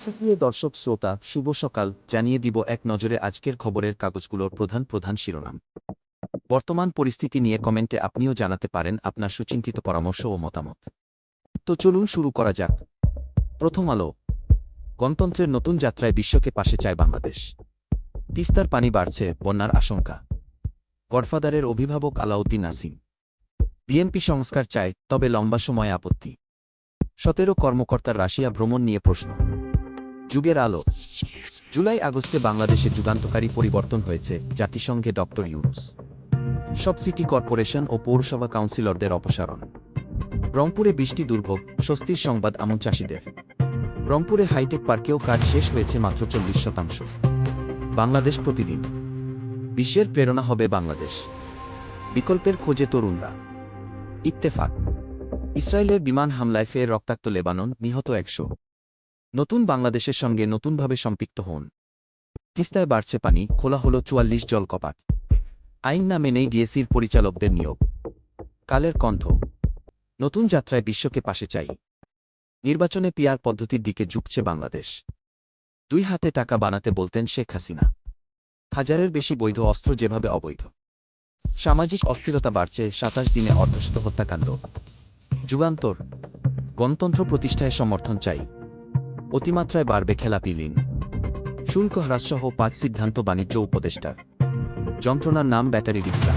সুপ্রিয় দর্শক শ্রোতা, শুভ সকাল। জানিয়ে দিব এক নজরে আজকের খবরের কাগজগুলোর প্রধান প্রধান শিরোনাম। বর্তমান পরিস্থিতি নিয়ে কমেন্টে আপনিও জানাতে পারেন আপনার সুচিন্তিত পরামর্শ ও মতামত। তো চলুন শুরু করা যাক। প্রথম আলো। গণতন্ত্রের নতুন যাত্রায় বিশ্বকে পাশে চায় বাংলাদেশ। তিস্তার পানি বাড়ছে, বন্যার আশঙ্কা। গডফাদারের অভিভাবক আলাউদ্দিন আসিম বিএনপি সংস্কার চায়, তবে লম্বা সময় আপত্তি। সতেরো কর্মকর্তার রাশিয়া ভ্রমণ নিয়ে প্রশ্ন। যুগের আলো। জুলাই আগস্টে বাংলাদেশে যুগান্তকারী পরিবর্তন হয়েছে, জাতিসংঘে ডক্টর ইউনুস। সব সিটি কর্পোরেশন ও পৌরসভা কাউন্সিলরদের অপসারণ। রংপুরে বৃষ্টি দুর্ভোগ, স্বস্তির সংবাদ আমন চাষিদের। রংপুরে হাইটেক পার্কেও কাজ শেষ হয়েছে মাত্র চল্লিশ শতাংশ। বাংলাদেশ প্রতিদিন। বিশ্বের প্রেরণা হবে বাংলাদেশ। বিকল্পের খোঁজে তরুণরা। ইত্তেফাক। ইসরায়েলের বিমান হামলায় ফের রক্তাক্ত লেবানন, নিহত একশো। নতুন বাংলাদেশের সঙ্গে নতুনভাবে সম্পৃক্ত হন। তিস্তায় বাড়ছে পানি, খোলা হল চুয়াল্লিশ জল কপাট। আইন না মেনেই ডিএসির পরিচালকদের নিয়োগ। কালের কণ্ঠ। নতুন যাত্রায় বিশ্বকে পাশে চাই। নির্বাচনে পিয়ার পদ্ধতির দিকে ঝুঁকছে বাংলাদেশ। দুই হাতে টাকা বানাতে বলতেন শেখ হাসিনা। হাজারের বেশি বৈধ অস্ত্র যেভাবে অবৈধ। সামাজিক অস্থিরতা বাড়ছে, সাতাশ দিনে অর্ধশত হত্যাকাণ্ড। যুগান্তর। গণতন্ত্র প্রতিষ্ঠায় সমর্থন চাই। অতিমাত্রায় বাড়বে খেলাপি ঋণ শুল্ক হ্রাসসহ পাঁচ সিদ্ধান্ত বাণিজ্য উপদেষ্টার। যন্ত্রণার নাম ব্যাটারি রিক্সা।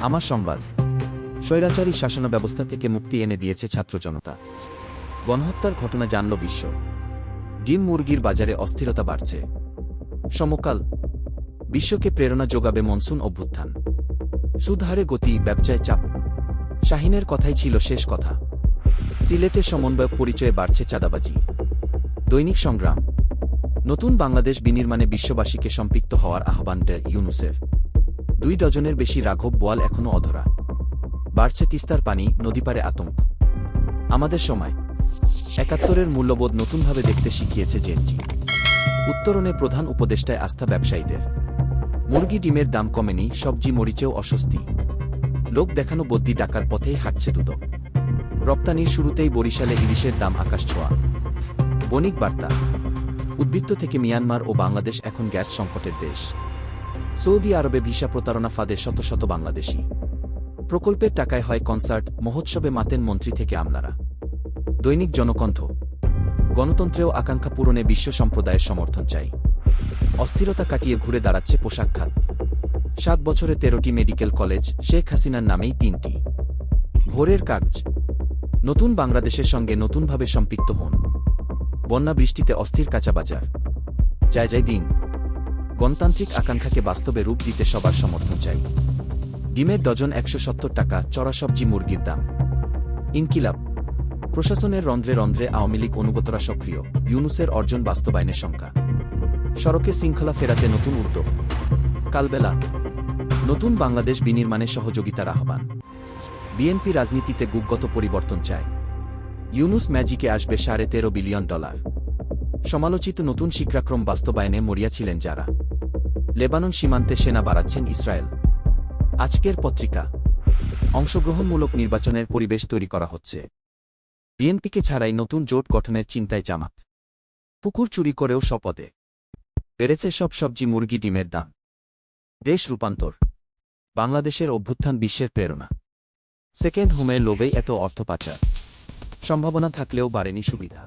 আমার সংবাদ। স্বৈরাচারী শাসন ব্যবস্থা থেকে মুক্তি এনে দিয়েছে ছাত্র জনতা। গণহত্যার ঘটনা জানল বিশ্ব। ডিম মুরগির বাজারে অস্থিরতা বাড়ছে। সমকাল। বিশ্বকে প্রেরণা যোগাবে মনসুন অভ্যুত্থান। সুদহারে গতি ব্যবসায় চাপ। শাহিনের কথাই ছিল শেষ কথা। সিলেটে সমন্বয়ক পরিচয়ে বাড়ছে চাঁদাবাজি। দৈনিক সংগ্রাম। নতুন বাংলাদেশ বিনির্মাণে বিশ্ববাসীকে সম্পৃক্ত হওয়ার আহ্বান ইউনুসের। দুই ডজনের বেশি রাঘব বোয়াল এখনও অধরা। বাড়ছে তিস্তার পানি নদীপারে আতঙ্ক। আমাদের সময়। একাত্তরের মূল্যবোধ নতুনভাবে দেখতে শিখিয়েছে জেনজি উত্তরণে প্রধান উপদেষ্টায় আস্থা ব্যবসায়ীদের। মুরগি ডিমের দাম কমেনি, সবজি মরিচেও অস্বস্তি। লোক দেখানো বদ্যি ডাকার পথেই হাঁটছে দুদক। রপ্তানির শুরুতেই বরিশালে ইলিশের দাম আকাশ ছোঁয়া। বণিক বার্তা। উদ্বৃত্ত থেকে মিয়ানমার ও বাংলাদেশ এখন গ্যাস সংকটের দেশ। সৌদি আরবে ভিসা প্রতারণা ফাঁদে শত শত বাংলাদেশি। প্রকল্পের টাকায় হয় কনসার্ট, মহোৎসবে মাতেন মন্ত্রী থেকে আমলারা। দৈনিক জনকণ্ঠ। গণতন্ত্রেও আকাঙ্ক্ষা পূরণে বিশ্ব সম্প্রদায়ের সমর্থন চাই। অস্থিরতা কাটিয়ে ঘুরে দাঁড়াচ্ছে পোশাক খাত। সাত বছরে তেরোটি মেডিকেল কলেজ, শেখ হাসিনার নামেই তিনটি। ভোরের কাগজ। নতুন বাংলাদেশের সঙ্গে নতুনভাবে সম্পৃক্ত হন। বন্যা বৃষ্টিতে অস্থির কাঁচা বাজার যায় যায় দিন। গণতান্ত্রিক আকাঙ্ক্ষাকে বাস্তবে রূপ দিতে সবার সমর্থন চাই। ডিমের ডজন একশো সত্তর টাকা, চড়া সবজি মুরগির দাম। ইনকিলাব। প্রশাসনের রন্ধ্রে রন্ধ্রে আওয়ামী লীগ অনুগতরা সক্রিয়, ইউনুসের অর্জন বাস্তবায়নের সংখ্যা সড়কে শৃঙ্খলা ফেরাতে নতুন উদ্যোগ। কালবেলা। নতুন বাংলাদেশ বিনির্মাণে সহযোগিতার আহ্বান। বিএনপি রাজনীতিতে গুগত পরিবর্তন চায়। ইউনুস ম্যাজিকে আসবে সাড়ে তেরো বিলিয়ন ডলার। সমালোচিত নতুন শিক্ষাক্রম বাস্তবায়নে মরিয়াছিলেন যারা। লেবানন সীমান্তে সেনা বাড়াচ্ছেন ইসরায়েল। আজকের পত্রিকা। অংশগ্রহণমূলক নির্বাচনের পরিবেশ তৈরি করা হচ্ছে। বিএনপিকে ছাড়াই নতুন জোট গঠনের চিন্তায় জামাত। পুকুর চুরি করেও শপথে। বেড়েছে সব সবজি মুরগি ডিমের দাম। দেশ রূপান্তর। বাংলাদেশের অভ্যুত্থান বিশ্বের প্রেরণা। সেকেন্ড হোমের লোভেই এত অর্থ পাচার। সম্ভাবনা থাকলেও বাড়েনি সুবিধা।